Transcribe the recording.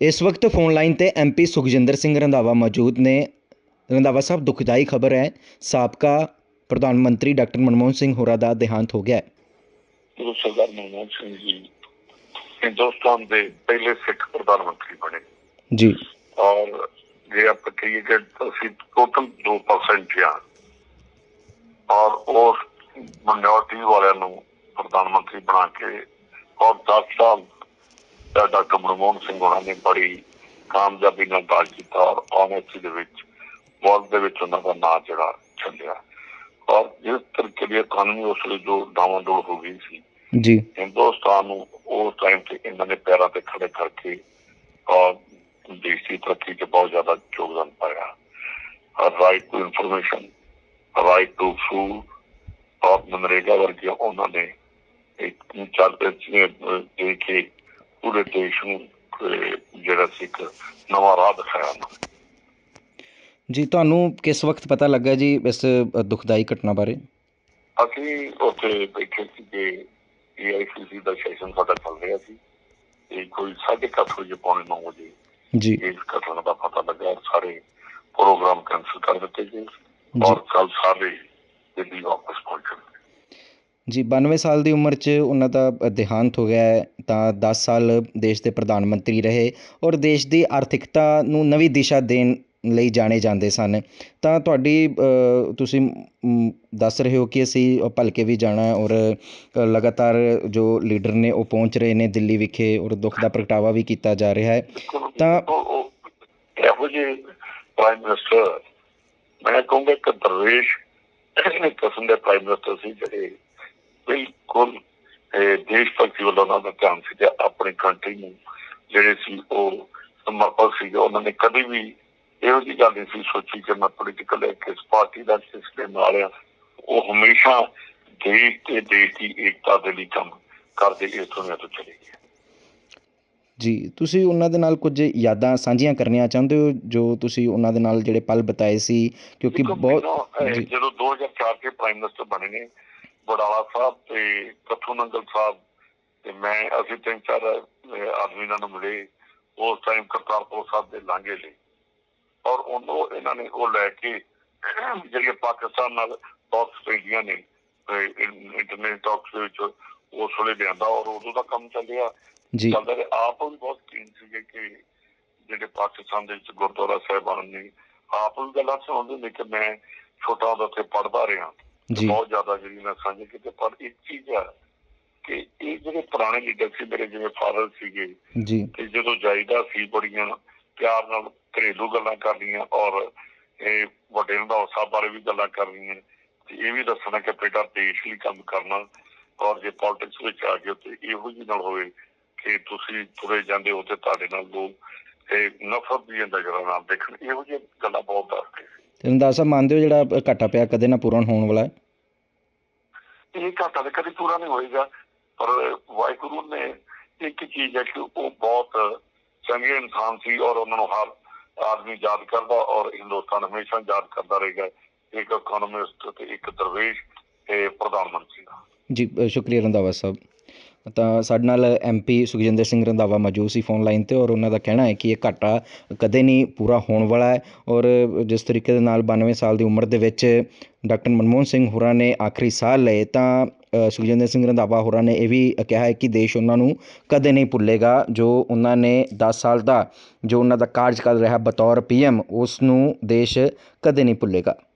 ਇਸ ਵਕਤ phone line ਤੇ ਐਮਪੀ ਸੁਖਜਿੰਦਰ ਸਿੰਘ ਰੰਧਾਵਾ ਮੌਜੂਦ ਨੇ। ਰੰਧਾਵਾ ਸਾਹਿਬ ਦੁਖਦਾਈ ਖਬਰ ਹੈ। ਸਾਬਕਾ ਪ੍ਰਧਾਨ ਮੰਤਰੀ ਡਾਕਟਰ ਮਨਮੋਹਨ ਸਿੰਘ ਹੋਰਾਂ ਦਾ ਦੇਹਾਂਤ ਹੋ ਗਿਆ ਹੈ। ਸਰਦਾਰ ਮਨਮੋਹਨ ਸਿੰਘ ਜੀ ਹਿੰਦੁਸਤਾਨ ਦੇ ਪਹਿਲੇ ਸਿੱਖ ਪ੍ਰਧਾਨ ਮੰਤਰੀ ਬਣੇ। ਜੀ। ਔਰ ਜੇ ਆਪਾਂ ਕਹੀਏ ਕਿ ਅਸੀਂ ਟੋਟਲ 2% ਆ ਔਰ ਉਸ ਮਿਨੋਰਟੀ ਵਾਲਿਆਂ ਨੂੰ ਪ੍ਰਧਾਨ ਮੰਤਰੀ ਬਣਾ ਕੇ ਔਰ 10 ਸਾਲ ਦਾ ਡਾਕਟਰ ਮਨਮੋਹਨ ਸਿੰਘ ਹੋਣਾ ਨੇ ਬੜੀ ਕਾਮਯਾਬੀ ਨਾਲ ਕਾਜ ਕੀਤਾ ਔਰ ਆਨੈਸਟੀ ਦੇ ਵਿੱਚ ਵਰਲਡ ਦੇ ਵਿੱਚ ਉਹਨਾਂ ਦਾ ਨਾਂ ਜਿਹੜਾ ਚੱਲਿਆ ਔਰ ਜਿਸ ਤਰੀਕੇ ਦੀ ਇਕਨੋਮੀ ਉਸ ਵੇਲੇ ਜੋ ਡਾਵਾਂਡੋਲ ਹੋ ਗਈ ਸੀ ਜੀ। ਹਿੰਦੁਸਤਾਨ ਨੂੰ ਉਸ ਟਾਈਮ ਤੇ ਇਹਨਾਂ ਨੇ ਪੈਰਾਂ ਤੇ ਖੜੇ ਕਰਕੇ ਔਰ ਦੇਸ਼ ਦੀ ਤਰੱਕੀ 'ਚ ਬਹੁਤ ਜ਼ਿਆਦਾ ਯੋਗਦਾਨ ਪਾਇਆ। Right to information right to food ਔਰ ਮਨਰੇਗਾ ਵਰਗੀਆਂ ਉਹਨਾਂ ਨੇ ਇੱਕ ਚੱਲ ਦੇ ਕੇ ਪੂਰੇ ਦੇਸ਼ ਨੂੰ ਜਿਹੜਾ ਸੀ ਇੱਕ ਨਵਾਂ ਰਾਹ ਦਿਖਾਇਆ ਉਹਨਾਂ। ਜੀ ਤੁਹਾਨੂੰ ਕਿਸ ਵਕਤ ਪਤਾ ਲੱਗਾ ਜੀ ਇਸ ਦੁਖਦਾਈ ਘਟਨਾ ਬਾਰੇ? ਅਸੀਂ ਉੱਥੇ ਬੈਠੇ ਸੀ ਕਿ ਏਆਈਸੀਸੀ ਦਾ ਸੈਸ਼ਨ ਸਾਡਾ ਚੱਲ ਰਿਹਾ ਸੀ ਤੇ ਕੋਈ 8:30 ਵਜੇ ਪੌਣੇ 9 ਵਜੇ ਜੀ। ਇਸ ਘਟਨਾ ਦਾ ਪਤਾ ਲੱਗਾ ਸਾਰੇ ਪ੍ਰੋਗਰਾਮ ਕੈਂਸਲ ਕਰ ਦਿੱਤੇ ਗਏ। ਔਰ ਕੱਲ ਸਾਰੇ ਦਿੱਲੀ ਵਾਪਸ ਪਹੁੰਚਣਗੇ ਜੀ 92 ਸਾਲ ਦੀ ਉਮਰ 'ਚ ਉਹਨਾਂ ਦਾ ਦੇਹਾਂਤ ਹੋ ਗਿਆ ਹੈ। ਤਾਂ 10 ਸਾਲ ਦੇਸ਼ ਦੇ ਪ੍ਰਧਾਨ ਮੰਤਰੀ ਰਹੇ ਔਰ ਦੇਸ਼ ਦੀ ਆਰਥਿਕਤਾ ਨੂੰ ਨਵੀਂ ਦਿਸ਼ਾ ਦੇਣ ਲਈ ਜਾਣੇ ਜਾਂਦੇ ਸਨ। ਤਾਂ ਤੁਹਾਡੀ ਤੁਸੀਂ ਦੱਸ ਰਹੇ ਹੋ ਕਿ ਅਸੀਂ ਭਲਕੇ ਵੀ ਜਾਣਾ ਔਰ ਲਗਾਤਾਰ ਜੋ ਲੀਡਰ ਨੇ ਉਹ ਪਹੁੰਚ ਰਹੇ ਨੇ ਦਿੱਲੀ ਵਿਖੇ ਔਰ ਦੁੱਖ ਦਾ ਪ੍ਰਗਟਾਵਾ ਵੀ ਕੀਤਾ ਜਾ ਰਿਹਾ ਹੈ। ਤਾਂ- ਇਹੋ ਜਿਹੇ ਪ੍ਰਾਈਮ ਮਿਨਿਸਟਰ ਮੈਂ ਕਹੂੰਗਾ ਕਿ ਦਰਵੇਸ਼, ਕਿਸਮ ਦੇ ਪ੍ਰਾਈਮ ਮਿਨਿਸਟਰ ਸੀ ਜਿਹੜੇ ਬਿਲਕੁਲ ਦੇਸ਼ ਭਗਤੀ ਵੱਲ ਉਹਨਾਂ ਦਾ ਧਿਆਨ ਸੀ ਤੇ ਆਪਣੀ ਕੰਟਰੀ ਨੂੰ ਜਿਹੜੇ ਸੀ ਉਹ ਸਮਰਪਿਤ ਸੀ ਉਹਨਾਂ ਨੇ ਕਦੇ ਵੀ ਇਹੋ ਜਿਹੀ ਗੱਲ ਨਹੀਂ ਸੀ ਸੋਚੀ ਕਿ ਮੈਂ ਪੋਲੀਟੀਕਲ ਕਿਸ ਪਾਰਟੀ ਦਾ ਕਿਸ ਦੇ ਨਾਲ ਆ ਉਹ ਹਮੇਸ਼ਾ ਦੇਸ਼ ਤੇ ਦੇਸ਼ ਦੀ ਏਕਤਾ ਦੇ ਲਈ ਕੰਮ ਕਰਦੇ ਇਸ ਦੁਨੀਆ ਤੋਂ ਚਲੇ ਗਏ। ਜੀ ਤੁਸੀਂ ਉਹਨਾਂ ਦੇ ਨਾਲ ਕੁਝ ਯਾਦਾਂ ਸਾਂਝੀਆਂ ਕਰਨੀਆਂ ਚਾਹੁੰਦੇ ਹੋ ਜੋ ਤੁਸੀਂ ਉਹਨਾਂ ਦੇ ਨਾਲ ਜਿਹੜੇ ਪਲ ਬਿਤਾਏ ਸੀ? ਕਿਉਂਕਿ ਬਹੁਤ ਜੀ। ਜਦੋਂ 2004 ਦੇ ਪ੍ਰਾਈਮ ਮਿਨਿਸਟਰ ਬਣੇ ਨੇ ਬੜਾਲਾ ਸਾਹਿਬ ਤੇ ਕੱਥੂ ਨੰਗਲ ਸਾਹਿਬ ਤੇ ਮੈਂ ਅਸੀਂ ਤਿੰਨ ਚਾਰ ਆਦਮੀ ਨਾਲ ਮਿਲੇ ਉਸ ਟਾਈਮ ਕਰਤਾਰਪੁਰ ਸਾਹਿਬ ਦੇ ਲਾਂਘੇ ਲਈ। ਔਰ ਉਹਨੂੰ ਇਹਨਾਂ ਨੇ ਉਹ ਲੈ ਕੇ ਜਿਹੜੀਆਂ ਪਾਕਿਸਤਾਨ ਨਾਲ ਟਾਕਸ ਪੈਂਦੀਆਂ ਨੇ ਇੰਟਰਨੈਟ ਟਾਕਸ ਦੇ ਵਿੱਚ ਉਸ ਵੇਲੇ ਲਿਆਂਦਾ ਔਰ ਉਦੋਂ ਦਾ ਕੰਮ ਚੱਲਿਆ। ਜੀ। ਚੱਲਦਾ ਆਪ ਵੀ ਬਹੁਤ ਕੀਨ ਸੀਗੇ ਕਿ ਜਿਹੜੇ ਪਾਕਿਸਤਾਨ ਦੇ ਵਿੱਚ ਗੁਰਦੁਆਰਾ ਸਾਹਿਬਾਨ ਨੇ ਆਪ ਵੀ ਗੱਲਾਂ ਸੁਣਦੇ ਨੇ ਕਿ ਮੈਂ ਛੋਟਾ ਹੁੰਦਾ ਉੱਥੇ ਪੜਦਾ ਰਿਹਾ। ਜੀ। ਬਹੁਤ ਜ਼ਿਆਦਾ ਜਿਹੜੀ ਮੈਂ ਸਾਂਝੀ ਕੀਤੀ ਪਰ ਇੱਕ ਚੀਜ਼ ਆ ਕਿ ਇਹ ਜਿਹੜੇ ਪੁਰਾਣੇ ਲੀਡਰ ਸੀ ਮੇਰੇ ਜਿਵੇਂ ਫਾਦਰ ਸੀਗੇ ਜੀ। ਤੇ ਜਦੋਂ ਜਾਈਦਾ ਸੀ ਬੜੀਆਂ ਪਿਆਰ ਨਾਲ ਘਰੇਲੂ ਗੱਲਾਂ ਕਰਨੀਆਂ ਔਰ ਇਹ ਵੱਡੇ ਸਾਹਿਬ ਬਾਰੇ ਵੀ ਗੱਲਾਂ ਕਰਨੀਆਂ ਤੇ ਇਹ ਵੀ ਦੱਸਣਾ ਕਿ ਬੇਟਾ ਦੇਸ਼ ਲਈ ਕੰਮ ਕਰਨਾ ਔਰ ਜੇ ਪੋਲਿਟਿਕਸ ਵਿੱਚ ਆ ਗਏ ਤੇ ਇਹੋ ਜਿਹੀ ਨਾਲ ਹੋਵੇ ਕਿ ਤੁਸੀਂ ਤੁਰੇ ਜਾਂਦੇ ਹੋ ਤੇ ਤੁਹਾਡੇ ਨਾਲ ਲੋਕ ਇਹ ਨਫ਼ਰਤ ਦੀ ਨਜ਼ਰਾਂ ਨਾਲ ਦੇਖਣ। ਇਹੋ ਜਿਹੀਆਂ ਗੱਲਾਂ ਬਹੁਤ ਦੱਸਦੇ ਸੀ। ਤੇ ਸਾਹਿਬ ਮੰਨਦੇ ਹੋ ਜਿਹੜਾ ਘਾਟਾ ਪਿਆ ਕਦੇ ਨਾ ਪੂਰਨ ਹੋਣ ਵਾਲਾ ਹੈ? ਇਹ ਘਾਟਾ ਤਾਂ ਕਦੇ ਪੂਰਾ ਨਹੀਂ ਹੋਏਗਾ ਪਰ ਵਾਹਿਗੁਰੂ ਨੇ ਇੱਕ ਚੀਜ਼ ਹੈ ਕਿ ਉਹ ਬਹੁਤ ਚੰਗੇ ਇਨਸਾਨ ਸੀ ਔਰ ਉਹਨਾਂ ਨੂੰ ਹਰ ਆਦਮੀ ਯਾਦ ਕਰਦਾ ਔਰ ਹਿੰਦੁਸਤਾਨ ਹਮੇਸ਼ਾ ਯਾਦ ਕਰਦਾ ਰਹੇਗਾ। ਇੱਕ ਇਕਨੋਮਿਸਟ ਤੇ ਇੱਕ ਦਰਵੇਸ਼ ਤੇ ਪ੍ਰਧਾਨ ਮੰਤਰੀ ਦਾ। ਜੀ ਸ਼ੁਕਰੀਆ ਰੰਧਾਵਾ ਸਾਹਿਬ। ਤਾਂ ਸਾਡੇ ਨਾਲ ਐਮਪੀ ਸੁਖਜਿੰਦਰ ਸਿੰਘ ਰੰਧਾਵਾ ਮੌਜੂਦ ਸੀ ਫੋਨ ਲਾਈਨ ਤੇ ਔਰ ਉਹਨਾਂ ਦਾ ਕਹਿਣਾ ਹੈ ਕਿ ਇਹ ਘਾਟਾ ਕਦੇ ਨਹੀਂ ਪੂਰਾ ਹੋਣ ਵਾਲਾ ਹੈ ਔਰ ਜਿਸ ਤਰੀਕੇ ਦੇ ਨਾਲ 92 ਸਾਲ ਦੀ ਉਮਰ ਦੇ ਵਿੱਚ ਡਾਕਟਰ ਮਨਮੋਹਨ ਸਿੰਘ ਹੋਰਾਂ ਨੇ ਆਖਰੀ ਸਾਹ ਲਏ, ਤਾਂ ਸੁਖਜਿੰਦਰ ਸਿੰਘ ਰੰਧਾਵਾ ਹੋਰਾਂ ਨੇ ਇਹ ਵੀ ਕਿਹਾ ਹੈ ਕਿ ਦੇਸ਼ ਉਹਨਾਂ ਨੂੰ ਕਦੇ ਨਹੀਂ ਭੁੱਲੇਗਾ, ਜੋ ਉਹਨਾਂ ਨੇ 10 ਸਾਲ ਦਾ ਜੋ ਉਹਨਾਂ ਦਾ ਕਾਰਜਕਾਲ ਰਿਹਾ ਬਤੌਰ ਪੀਐਮ ਉਸ ਨੂੰ ਦੇਸ਼ ਕਦੇ ਨਹੀਂ ਭੁੱਲੇਗਾ।